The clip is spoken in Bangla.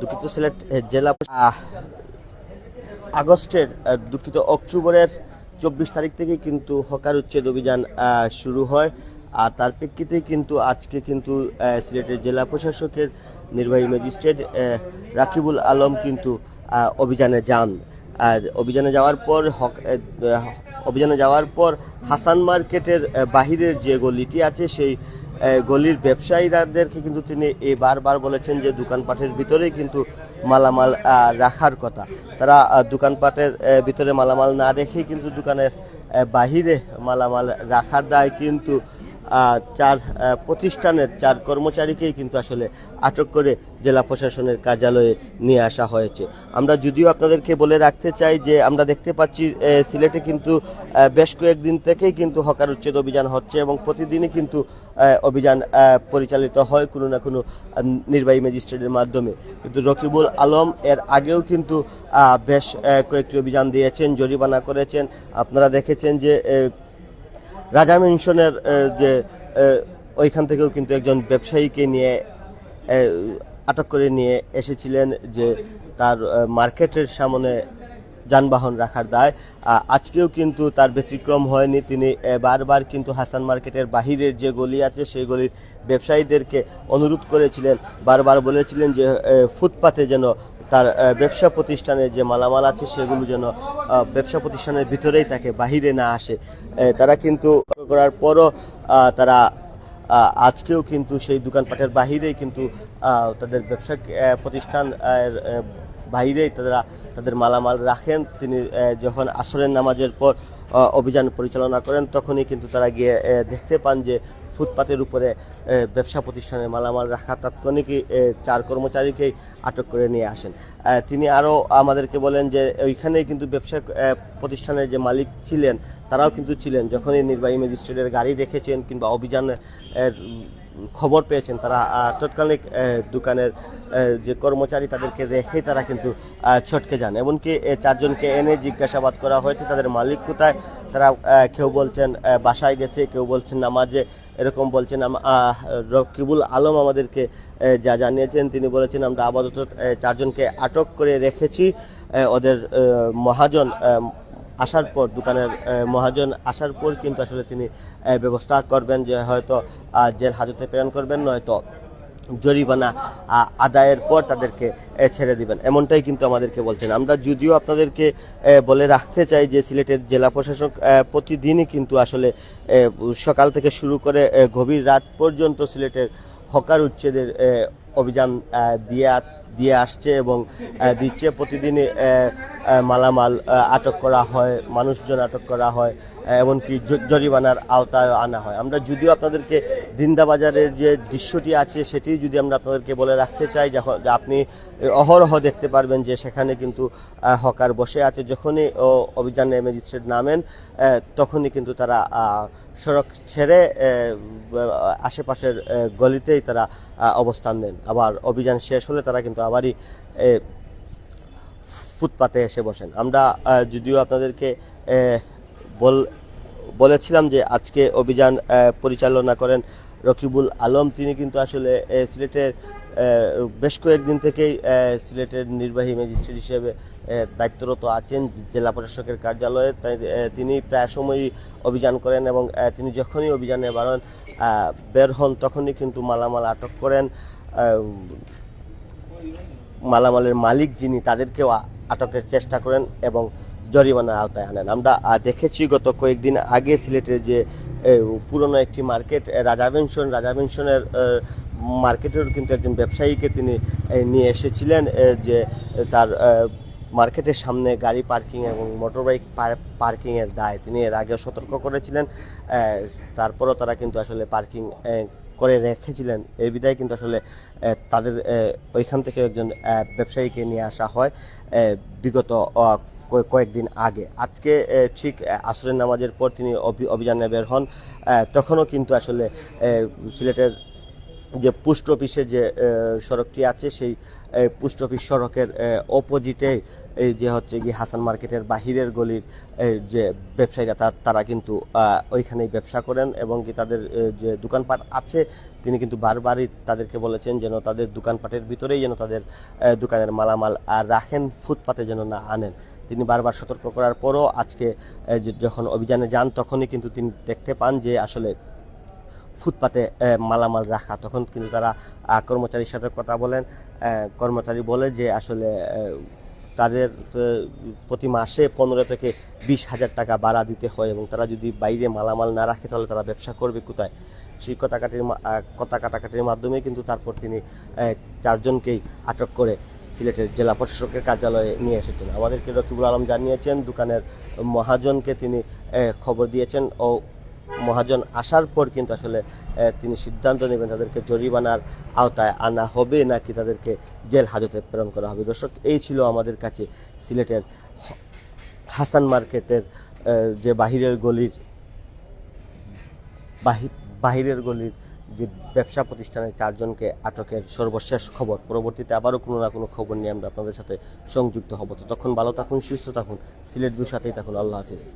দুঃখিত সিলেট জেলা আগস্টের দুঃখিত অক্টোবরের চব্বিশ তারিখ থেকে কিন্তু হকার উচ্ছেদ অভিযান শুরু হয়। আর তার প্রেক্ষিতে কিন্তু আজকে কিন্তু সিলেটের জেলা প্রশাসকের নির্বাহী ম্যাজিস্ট্রেট রাকিবুল আলম কিন্তু অভিযানে যান। আর অভিযানে যাওয়ার পর হক অভিযানে যাওয়ার পর হাসান মার্কেটের বাহিরের যে গলিটি আছে, সেই গলির ব্যবসায়ীরাদেরকে কিন্তু তিনি এই বারবার বলেছেন যে দোকানপাটের ভিতরেই কিন্তু মালামাল রাখার কথা। তারা দোকানপাটের ভিতরে মালামাল না রেখেই কিন্তু দোকানের বাহিরে মালামাল রাখার দায় কিন্তু চার প্রতিষ্ঠানের চার কর্মচারীকেই কিন্তু আসলে আটক করে জেলা প্রশাসনের কার্যালয়ে নিয়ে আসা হয়েছে। আমরা যদিও আপনাদেরকে বলে রাখতে চাই যে, আমরা দেখতে পাচ্ছি সিলেটে কিন্তু বেশ কয়েকদিন থেকেই কিন্তু হকার উচ্ছেদ অভিযান হচ্ছে এবং প্রতিদিনই কিন্তু অভিযান পরিচালিত হয় কোনো না কোনো নির্বাহী ম্যাজিস্ট্রেটের মাধ্যমে। কিন্তু রকিবুল আলম এর আগেও কিন্তু বেশ কয়েকটি অভিযান দিয়েছেন, জরিমানা করেছেন। আপনারা দেখেছেন যে রাজা মেনশনের যে ওইখান থেকেও কিন্তু একজন ব্যবসায়ীকে নিয়ে আটক করে নিয়ে এসেছিলেন যে তার মার্কেটের সামনে যানবাহন রাখার দায়। আজকেও কিন্তু তার ব্যতিক্রম হয়নি। তিনি বারবার কিন্তু হাসান মার্কেটের বাহিরের যে গলি আছে, সেই গলির ব্যবসায়ীদেরকে অনুরোধ করেছিলেন। বারবার বলেছিলেন যে ফুটপাতে যেন তার ব্যবসা প্রতিষ্ঠানের যে মালামাল আছে সেগুলো যেন ব্যবসা প্রতিষ্ঠানের ভিতরেই থাকে, বাহিরে না আসে। তারা কিন্তু করার পরও তারা আজকেও কিন্তু সেই দোকানপাটের বাহিরেই কিন্তু তাদের ব্যবসা প্রতিষ্ঠান আহ, তারা তাদের মালামাল রাখেন। তিনি যখন আসরের নামাজের পর অভিযান পরিচালনা করেন তখনই কিন্তু তারা গিয়ে দেখতে পান যে ফুটপাতের উপরে ব্যবসা প্রতিষ্ঠানের মালামাল রাখা তাৎক্ষণিকই আহ, চার কর্মচারীকেই আটক করে নিয়ে আসেন। তিনি আরও আমাদেরকে বলেন যে ওইখানেই কিন্তু ব্যবসা প্রতিষ্ঠানের যে মালিক ছিলেন তারাও কিন্তু ছিলেন। যখনই নির্বাহী ম্যাজিস্ট্রেটের গাড়ি দেখেছেন কিংবা অভিযানের খবর পেয়েছেন তারা তৎকালীন দোকানের যে কর্মচারী তাদেরকে রেখে তারা কিন্তু ছটকে যান। এমনকি চারজনকে এনে জিজ্ঞাসাবাদ করা হয়েছে, তাদের মালিক কোথায়? তারা কেউ বলছেন বাসায় গেছে, কেউ বলছেন নামাজে, এরকম বলছেন রকিবুল আলম আমাদেরকে যা জানিয়েছেন, তিনি বলেছেন, আমরা আপাতত চারজনকে আটক করে রেখেছি ওদের মহাজন আসার পর দোকানের মহাজন আসার পর কিন্তু আসলে তিনি ব্যবস্থা করবেন যে হয়তো জেল হাজতে প্রেরণ করবেন, নয়তো জরিমানা আদায়ের পর তাদেরকে ছেড়ে দিবেন। এমনটাই কিন্তু আমাদেরকে বলছেন। আমরা যদিও আপনাদেরকে বলে রাখতে চাই যে সিলেটের জেলা প্রশাসক প্রতিদিনই কিন্তু আসলে সকাল থেকে শুরু করে গভীর রাত পর্যন্ত সিলেটের হকার উচ্ছেদের অভিযান দিয়ে দিয়ে আসছে এবং দিচ্ছে। প্রতিদিনই মালামাল আটক করা হয় মানুষজন আটক করা হয়। এমনকি জরিমানার আওতায় আনা হয়। আমরা যদিও আপনাদেরকে দিন্দা বাজারের যে দৃশ্যটি আছে সেটি যদি আমরা আপনাদেরকে বলে রাখতে চাই যখন আপনি অহরহ দেখতে পারবেন যে সেখানে কিন্তু হকার বসে আছে। যখনই অভিযানে ম্যাজিস্ট্রেট নামেন তখনই কিন্তু তারা সড়ক ছেড়ে আশেপাশের গলিতেই তারা অবস্থান নেন। আবার অভিযান শেষ হলে তারা কিন্তু আবারই ফুটপাতে এসে বসেন। আমরা যদিও আপনাদেরকে বল বলেছিলাম যে আজকে অভিযান পরিচালনা করেন রকিবুল আলম। তিনি কিন্তু আসলে সিলেটের বেশ কয়েকদিন থেকেই সিলেটের নির্বাহী ম্যাজিস্ট্রেট হিসেবে দায়িত্বরত আছেন জেলা প্রশাসকের কার্যালয়ে। তিনি প্রায় সময়ই অভিযান করেন এবং তিনি যখনই অভিযানে বাড়ান বের হন তখনই কিন্তু মালামাল আটক করেন। মালামালের মালিক যিনি, তাদেরকেও আটকের চেষ্টা করেন এবং জরিমানার আওতায় আনেন। আমরা দেখেছি গত কয়েকদিন আগে সিলেটের যে পুরনো একটি মার্কেট এ, রাজা বেনশন রাজা বেনশনের মার্কেটের কিন্তু একজন ব্যবসায়ীকে তিনি নিয়ে এসেছিলেন যে তার মার্কেটের সামনে গাড়ি পার্কিং এবং মোটরবাইক পার্কিং এর দায় তিনি এর আগে সতর্ক করেছিলেন তারপরও তারা কিন্তু আসলে পার্কিং করে রেখেছিলেন। এই বিদায় কিন্তু আসলে তাদের ওইখান থেকে একজন ব্যবসায়ীকে নিয়ে আসা হয়। বিগত কয়েকদিন আগে। আজকে ঠিক আসরের নামাজের পর তিনি অভি- অভিযানে বের হন। তখনও কিন্তু আসলে সিলেটের যে পোস্ট অফিসের যে সড়কটি আছে, সেই পোস্ট অফিস সড়কের অপোজিটে এই যে হচ্ছে কি হাসান মার্কেটের বাহিরের গলির যে ব্যবসায়ীরা তারা কিন্তু ওইখানেই ব্যবসা করেন এবং কি তাদের যে দোকানপাট আছে, তিনি কিন্তু বারবারই তাদেরকে বলেছেন যেন তাদের দোকানপাটের ভিতরেই যেন তাদের দোকানের মালামাল আর রাখেন, ফুটপাতে যেন না আনেন। তিনি বারবার সতর্ক করার পরও আজকে যখন অভিযানে যান, তখনই কিন্তু তিনি দেখতে পান যে আসলে ফুটপাতে মালামাল রাখা। তখন কিন্তু তারা কর্মচারীর সাথে কথা বলেন। কর্মচারী বলে যে আসলে তাদের প্রতি মাসে পনেরো থেকে বিশ হাজার টাকা ভাড়া দিতে হয় এবং তারা যদি বাইরে মালামাল না রাখে, তাহলে তারা ব্যবসা করবে কোথায়? সেই কথা কাটির কথা কাটাকাটির মাধ্যমে কিন্তু তারপর তিনি চারজনকেই আটক করে সিলেটের জেলা প্রশাসকের কার্যালয়ে নিয়ে এসেছেন। আমাদেরকে রকিবুল আলম জানিয়েছেন, দোকানের মহাজনকে তিনি খবর দিয়েছেন ও মহাজন আসার পর কিন্তু আসলে তিনি সিদ্ধান্ত নেবেন তাদেরকে জরিমানার আওতায় আনা হবে নাকি তাদেরকে জেল হাজতে প্রেরণ করা হবে। দর্শক, এই ছিল আমাদের কাছে সিলেটের হাসান মার্কেটের যে বাহিরের গলির, বাহি- বাহিরের গলির যে ব্যবসা প্রতিষ্ঠানের চারজনকে আটকের সর্বশেষ খবর। পরবর্তীতে আবারও কোনো না কোনো খবর নিয়ে আমরা আপনাদের সাথে সংযুক্ত হব। তো তখন ভালো থাকুন, সুস্থ থাকুন। সিলেট সাথেই থাকুন। আল্লাহ হাফিজ।